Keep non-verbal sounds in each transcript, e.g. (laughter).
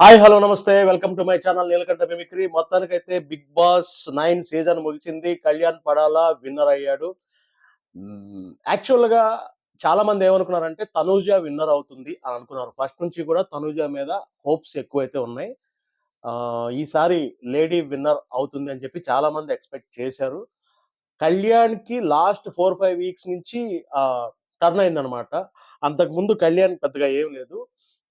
Hi hello నమస్తే. Welcome to my channel Neelakantha mimicry. మొత్తానికైతే Bigg Boss nine season ముగిసింది. కళ్యాణ్ పడాలా winner అయ్యాడు. యాక్చువల్గా చాలా మంది ఏమనుకున్నారంటే తనూజ విన్నర్ అవుతుంది అని అనుకున్నారు. ఫస్ట్ నుంచి కూడా తనూజ మీద హోప్స్ ఎక్కువైతే ఉన్నాయి. ఆ, ఈసారి లేడీ విన్నర్ అవుతుంది అని చెప్పి చాలా మంది ఎక్స్పెక్ట్ చేశారు. కళ్యాణ్కి లాస్ట్ ఫోర్ ఫైవ్ వీక్స్ నుంచి టర్న్ అయిందనమాట అంతకు ముందు కళ్యాణ్ పెద్దగా ఏం లేదు.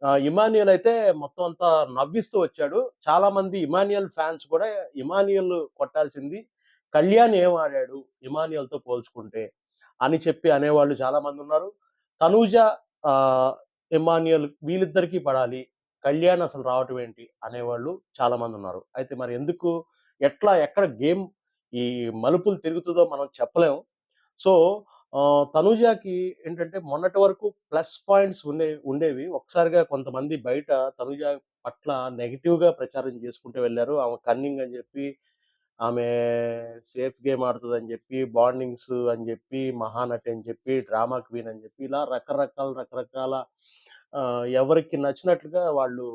ఇమాన్యుయల్ ఇమానియల్ అయితే మొత్తం అంతా నవ్విస్తూ వచ్చాడు. చాలా మంది ఇమానియల్ ఫ్యాన్స్ కూడా ఇమానియల్ కొట్టాల్సింది కళ్యాణ్ ఏం ఆడాడు ఇమానియల్తో పోల్చుకుంటే అని చెప్పి అనేవాళ్ళు చాలా మంది ఉన్నారు. తనూజ ఆ, ఇమానియల్ వీళ్ళిద్దరికీ పడాలి కళ్యాణ్ అసలు రావటం ఏంటి అనేవాళ్ళు చాలా మంది ఉన్నారు. అయితే మరి ఎందుకు ఎట్లా ఎక్కడ గేమ్ ఈ మలుపులు తిరుగుతుందో మనం చెప్పలేము సో తనుజాకి ఏంటంటే మొన్నటి వరకు ప్లస్ పాయింట్స్ ఉండే ఉండేవి. ఒకసారిగా కొంతమంది బయట తనూజ పట్ల నెగిటివ్గా ప్రచారం చేసుకుంటూ వెళ్ళారు. ఆమె కన్నింగ్ అని చెప్పి ఆమె సేఫ్ గేమ్ ఆడుతుంది అని చెప్పి బాండింగ్స్ అని చెప్పి మహానటి అని చెప్పి డ్రామా క్వీన్ అని చెప్పి ఇలా రకరకాల రకరకాల ఎవరికి నచ్చినట్లుగా వాళ్ళు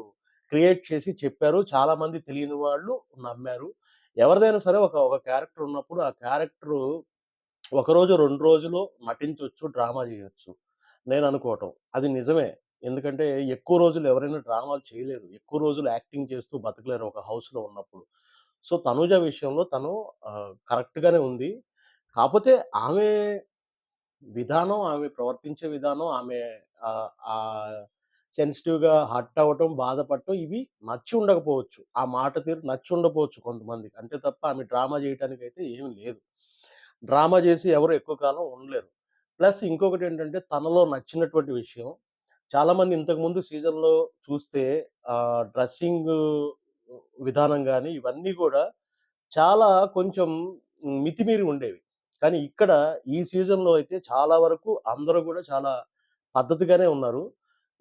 క్రియేట్ చేసి చెప్పారు. చాలా మంది తెలియని వాళ్ళు నమ్మారు. ఎవరిదైనా సరే ఒక ఒక క్యారెక్టర్ ఉన్నప్పుడు ఆ క్యారెక్టర్ ఒక రోజు రెండు రోజులు నటించవచ్చు డ్రామా చేయొచ్చు నేను అనుకోవటం అది నిజమే. ఎందుకంటే ఎక్కువ రోజులు ఎవరైనా డ్రామాలు చేయలేరు. ఎక్కువ రోజులు యాక్టింగ్ చేస్తూ బతకలేరు ఒక హౌస్లో ఉన్నప్పుడు. సో తనుజ విషయంలో తను కరెక్ట్గానే ఉంది. కాకపోతే ఆమె విధానం ఆమె ప్రవర్తించే విధానం ఆమె సెన్సిటివ్గా హర్ట్ అవ్వటం బాధపడటం ఇవి నచ్చి ఉండకపోవచ్చు. ఆ మాట తీరు నచ్చి ఉండకపోవచ్చు కొంతమందికి. అంతే తప్ప ఆమె డ్రామా చేయడానికి అయితే ఏమీ లేదు. డ్రామా చేసి ఎవరు ఎక్కువ కాలం ఉండలేరు. ప్లస్ ఇంకొకటి ఏంటంటే తనలో నచ్చినటువంటి విషయం. చాలామంది ఇంతకుముందు సీజన్లో చూస్తే డ్రెస్సింగ్ విధానం కానీ ఇవన్నీ కూడా చాలా కొంచెం మితిమీరి ఉండేవి. కానీ ఇక్కడ ఈ సీజన్లో అయితే చాలా వరకు అందరూ కూడా చాలా పద్ధతిగానే ఉన్నారు.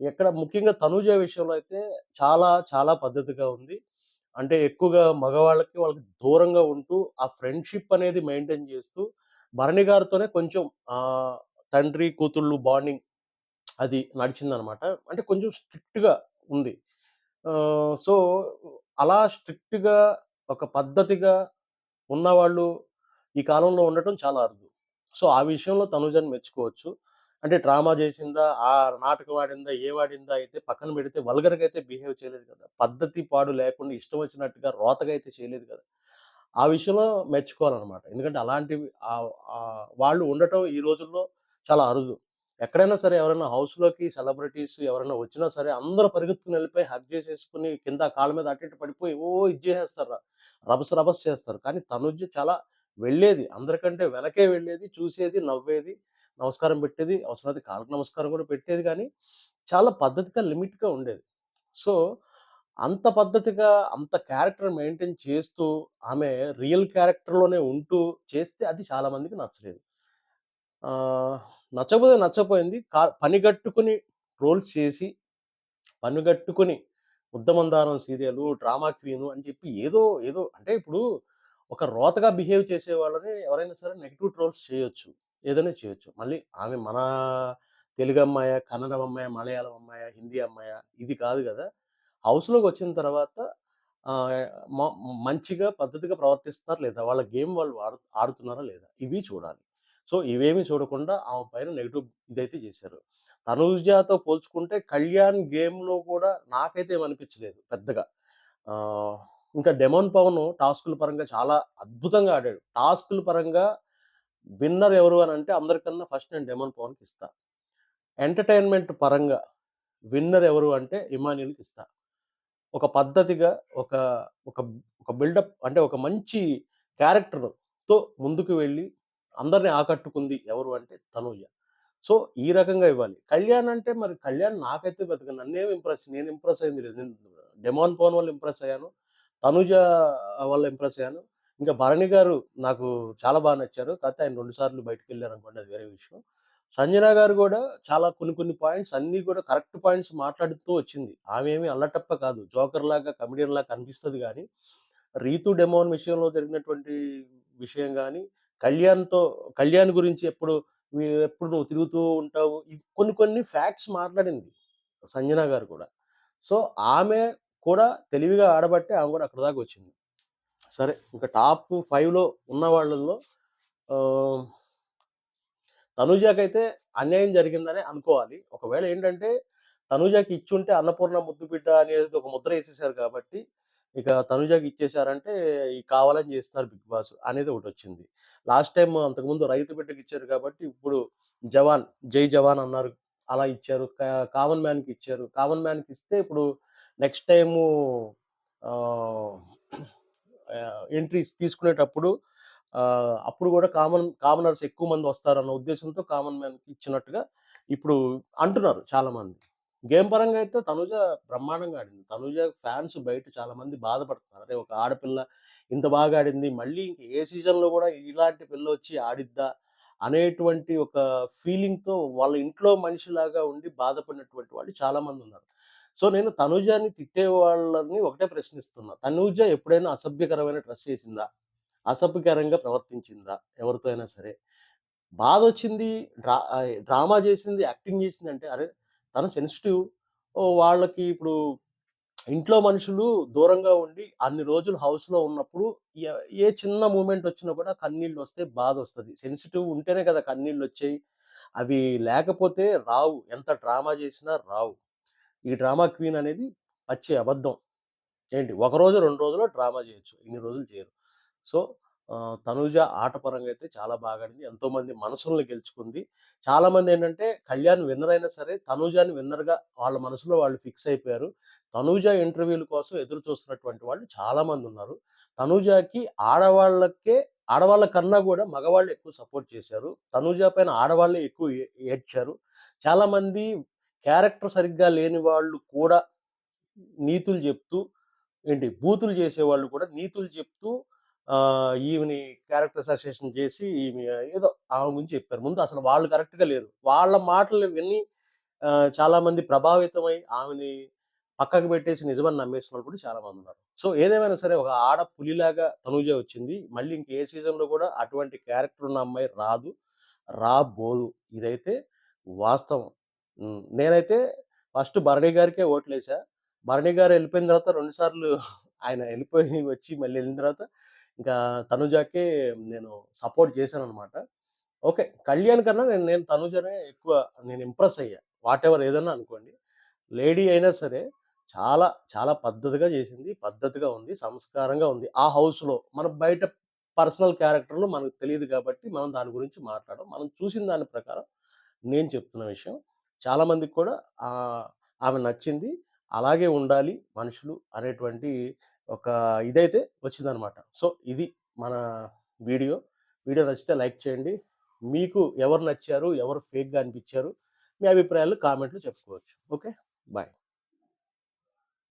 ఇక్కడ ముఖ్యంగా తనుజ విషయంలో అయితే చాలా చాలా పద్ధతిగా ఉంది. అంటే ఎక్కువగా మగవాళ్ళకి వాళ్ళకి దూరంగా ఉంటూ ఆ ఫ్రెండ్షిప్ అనేది మెయింటైన్ చేస్తూ భరణి గారితోనే కొంచెం తండ్రి కూతుళ్ళు బాండింగ్ అది నడిచిందనమాట. అంటే కొంచెం స్ట్రిక్ట్గా ఉంది. సో అలా స్ట్రిక్ట్గా ఒక పద్ధతిగా ఉన్నవాళ్ళు ఈ కాలంలో ఉండటం చాలా అరుదు. సో ఆ విషయంలో తనుజాన్ని మెచ్చుకోవచ్చు. అంటే డ్రామా చేసిందా ఆ నాటకం ఆడిందా ఏ వాడిందా అయితే పక్కన పెడితే వల్గర్గా అయితే బిహేవ్ చేయలేదు కదా. పద్ధతి పాడు లేకుండా ఇష్టం వచ్చినట్టుగా రోతగా అయితే చేయలేదు కదా. ఆ విషయంలో మెచ్చుకోవాలన్నమాట. ఎందుకంటే అలాంటివి వాళ్ళు ఉండటం ఈ రోజుల్లో చాలా అరుదు. ఎక్కడైనా సరే ఎవరైనా హౌస్లోకి సెలబ్రిటీస్ ఎవరైనా వచ్చినా సరే అందరూ పరిగెత్తుకుని వెళ్ళిపోయి హక్ చేసేసుకుని కింద కాళ్ళ మీద అటు ఇటు పడిపోయి ఓ ఇది చేసేస్తారు? రభస రభస్ చేస్తారు. కానీ తనుజ చాలా వెళ్ళేది. అందరికంటే వెనకే వెళ్ళేది చూసేది నవ్వేది. నమస్కారం పెట్టేది అవసరమైతే కాళ్ళకు నమస్కారం కూడా పెట్టేది కానీ చాలా పద్ధతిగా లిమిట్గా ఉండేది. సో అంత పద్ధతిగా అంత క్యారెక్టర్ మెయింటైన్ చేస్తూ ఆమె రియల్ క్యారెక్టర్లోనే ఉంటూ చేస్తే అది చాలామందికి నచ్చలేదు. నచ్చకపోతే నచ్చపోయింది కా పనిగట్టుకుని రోల్స్ చేసి పనిగట్టుకుని ఉద్దమందారం సీరియలు డ్రామా క్వీను అని చెప్పి ఏదో ఏదో అంటే ఇప్పుడు ఒక రోతగా బిహేవ్ చేసే వాళ్ళని ఎవరైనా సరే నెగిటివ్ ట్రోల్స్ చేయొచ్చు. ఏదైనా చేయొచ్చు. మళ్ళీ ఆమె మన తెలుగు అమ్మాయ కన్నడ అమ్మాయ మలయాళం అమ్మాయ హిందీ అమ్మాయ ఇది కాదు కదా! హౌస్లోకి వచ్చిన తర్వాత మ- మంచిగా పద్ధతిగా ప్రవర్తిస్తున్నారు లేదా? వాళ్ళ గేమ్ వాళ్ళు ఆడు ఆడుతున్నారా లేదా? ఇవి చూడాలి. సో ఇవేమి చూడకుండా ఆమె పైన నెగిటివ్ ఇదైతే చేశారు. తనుజాతో పోల్చుకుంటే కళ్యాణ్ గేమ్లో కూడా నాకైతే ఏమనిపించలేదు పెద్దగా. ఇంకా డెమోన్ పవన్ టాస్కుల పరంగా చాలా అద్భుతంగా ఆడాడు. టాస్కుల పరంగా విన్నర్ ఎవరు అని అంటే అందరికన్నా ఫస్ట్ నేను డెమన్ పవన్కి ఇస్తా. ఎంటర్టైన్మెంట్ పరంగా విన్నర్ ఎవరు అంటే ఇమానియల్కి ఇస్తా. ఒక పద్ధతిగా ఒక ఒక ఒక బిల్డప్ అంటే ఒక మంచి క్యారెక్టర్తో ముందుకు వెళ్ళి అందరిని ఆకట్టుకుంది ఎవరు అంటే తనూజ సో ఈ రకంగా ఇవ్వాలి. కళ్యాణ్ అంటే మరి కళ్యాణ్ నాకైతే పెద్దగా నన్నేం ఇంప్రెస్ నేను ఇంప్రెస్ అయింది లేదు. నేను డెమాన్ పవన్ వల్ల ఇంప్రెస్ అయ్యాను తనుజ వల్ల ఇంప్రెస్ అయ్యాను ఇంకా భరణి గారు నాకు చాలా బాగా నచ్చారు. కాకపోతే ఆయన రెండు సార్లు బయటకు వెళ్ళారు అనుకోండి అది వేరే విషయం. సంజన గారు కూడా చాలా కొన్ని కొన్ని పాయింట్స్ అన్నీ కూడా కరెక్ట్ పాయింట్స్ మాట్లాడుతూ వచ్చింది. ఆమె ఏమి అల్లటప్ప కాదు. జోకర్ లాగా కమెడియన్ లాగా కనిపిస్తుంది కానీ రీతు డెమోన్ విషయంలో జరిగినటువంటి విషయం కానీ కళ్యాణ్తో కళ్యాణ్ గురించి ఎప్పుడు ఎప్పుడు నువ్వు తిరుగుతూ ఉంటావు కొన్ని కొన్ని ఫ్యాక్ట్స్ మాట్లాడింది సంజన గారు కూడా. సో ఆమె కూడా తెలివిగా ఆడబట్టే ఆమె కూడా అక్కడ దాకా వచ్చింది. సరే ఇంకా టాప్ ఫైవ్లో ఉన్న వాళ్ళల్లో ఆహ్ అన్యాయం జరిగిందనే అనుకోవాలి. ఒకవేళ ఏంటంటే తనూజకి ఇచ్చుంటే అన్నపూర్ణ ముద్దు బిడ్డ అనేది ఒక ముద్ర వేసేసారు కాబట్టి, ఇక తనుజాకి ఇచ్చేసారంటే ఈ కావాలని చేస్తున్నారు 'బిగ్ బాస్' అనేది ఒకటి వచ్చింది లాస్ట్ టైం అంతకుముందు రైతు బిడ్డకి ఇచ్చారు కాబట్టి, ఇప్పుడు 'జవాన్ జై జవాన్' అన్నారు. అలా ఇచ్చారు. కా కామన్ మ్యాన్‌కి ఇచ్చారు. కామన్ మ్యాన్‌కి ఇస్తే ఇప్పుడు నెక్స్ట్ టైము ఎంట్రీస్ తీసుకునేటప్పుడు అప్పుడు కూడా కామన్ కామనర్స్ ఎక్కువ మంది వస్తారన్న ఉద్దేశంతో కామన్ మ్యాన్‌కి ఇచ్చినట్టుగా ఇప్పుడు అంటున్నారు చాలామంది. గేమ్ పరంగా అయితే తనుజ బ్రహ్మాండంగా ఆడింది. తనుజ ఫ్యాన్స్ బయట చాలామంది బాధపడుతున్నారు. అదే ఒక ఆడపిల్ల ఇంత బాగా ఆడింది. మళ్ళీ ఇంక ఏ సీజన్‌లో కూడా ఇలాంటి పిల్ల వచ్చి ఆడిద్దా? అనేటువంటి ఒక ఫీలింగ్‌తో వాళ్ళ ఇంట్లో మనిషిలాగా ఉండి బాధపడినటువంటి వాళ్ళు చాలామందున్నారు. సో, నేను తనుజాని తిట్టే వాళ్ళని ఒకటే ప్రశ్నిస్తున్నా. తనూజ ఎప్పుడైనా అసభ్యకరమైన డ్రెస్ చేసిందా అసభ్యకరంగా ప్రవర్తించిందా? ఎవరితో అయినా సరే. బాధ వచ్చింది డ్రా డ్రామా చేసింది యాక్టింగ్ చేసింది అంటే అరే! తన సెన్సిటివ్. వాళ్ళకి ఇప్పుడు ఇంట్లో మనుషులు దూరంగా ఉండి అన్ని రోజులు హౌస్‌లో ఉన్నప్పుడు ఏ చిన్న మూమెంట్ వచ్చినా కూడా కన్నీళ్ళు వస్తే బాధ వస్తుంది సెన్సిటివ్ ఉంటేనే కదా కన్నీళ్ళు వచ్చాయి అవి లేకపోతే రావు. ఎంత డ్రామా చేసినా రావు. ఈ డ్రామా క్వీన్ అనేది పచ్చి అబద్ధం. ఏంటి ఒక రోజు, రెండు రోజుల్లో డ్రామా చేయొచ్చు ఇన్ని రోజులు చేయరు. సో, తనుజ ఆటపరంగా ఆట పరంగా అయితే చాలా బాగా ఆడింది. ఎంతోమంది మనసులను గెలుచుకుంది. చాలామంది ఏంటంటే కళ్యాణ్ విన్నర్ అయినా సరే తనుజాని విన్నర్‌గా వాళ్ళ మనసులో వాళ్ళు ఫిక్స్ అయిపోయారు. తనుజ ఇంటర్వ్యూల కోసం ఎదురు చూస్తున్నటువంటి వాళ్ళు చాలామందున్నారు. తనుజాకి ఆడవాళ్ళకే ఆడవాళ్ళ కన్నా కూడా మగవాళ్ళు ఎక్కువ సపోర్ట్ చేశారు. తనుజ పైన ఆడవాళ్ళే ఎక్కువ ఏడ్చారు. చాలామంది క్యారెక్టర్ సరిగ్గా లేని వాళ్ళు కూడా నీతులు చెప్తూ ఏంటి బూతులు చేసేవాళ్ళు కూడా నీతులు చెప్తూ ఈమెని క్యారెక్టర్ అసోసియేషన్ చేసి ఈమె ఏదో ఆమె గురించి చెప్పారు. ముందు అసలు వాళ్ళు కరెక్ట్‌గా లేరు. వాళ్ళ మాటలు విని చాలామంది ప్రభావితమై ఆమెని పక్కకు పెట్టేసి నిజమని నమ్మేసిన వాళ్ళు కూడా చాలామందున్నారు. సో, ఏదేమైనా సరే ఒక ఆడ పులిలాగా తనుజ వచ్చింది. మళ్ళీ ఇంక ఏ సీజన్‌లో కూడా అటువంటి క్యారెక్టర్ ఉన్న అమ్మాయి రాదు. రాబోదు. ఇదైతే వాస్తవం. నేనైతే ఫస్ట్ భరణి గారికే ఓట్లేసా. భరణి గారు వెళ్ళిపోయిన తర్వాత రెండుసార్లు ఆయన వెళ్ళిపోయి (laughs) వచ్చి మళ్ళీ వెళ్ళిన తర్వాత ఇంకా తనుజాకే నేను సపోర్ట్ చేశాను అనమాట ఓకే. కళ్యాణ్ కన్నా నేను నేను తనుజనే ఎక్కువ నేను ఇంప్రెస్ అయ్యా. వాటెవర్ ఏదన్నా అనుకోండి. లేడీ అయినా సరే చాలా చాలా పద్ధతిగా చేసింది. పద్ధతిగా ఉంది. సంస్కారంగా ఉంది. ఆ హౌస్‌లో మనం బయట పర్సనల్ క్యారెక్టర్లు మనకు తెలియదు కాబట్టి మనం దాని గురించి మాట్లాడడం మనం చూసిన దాని ప్రకారం నేను చెప్తున్న విషయం. చాలామందికి కూడా ఆమె నచ్చింది. అలాగే ఉండాలి మనుషులు అనేటువంటి ఒక ఇదైతే వచ్చిందనమాట. సో, ఇది మన వీడియో. వీడియో నచ్చితే లైక్ చేయండి. మీకు ఎవరు నచ్చారు? ఎవరు ఫేక్‌గా అనిపించారు మీ అభిప్రాయాలు కామెంట్లు చెప్పుకోవచ్చు. ఓకే. బాయ్.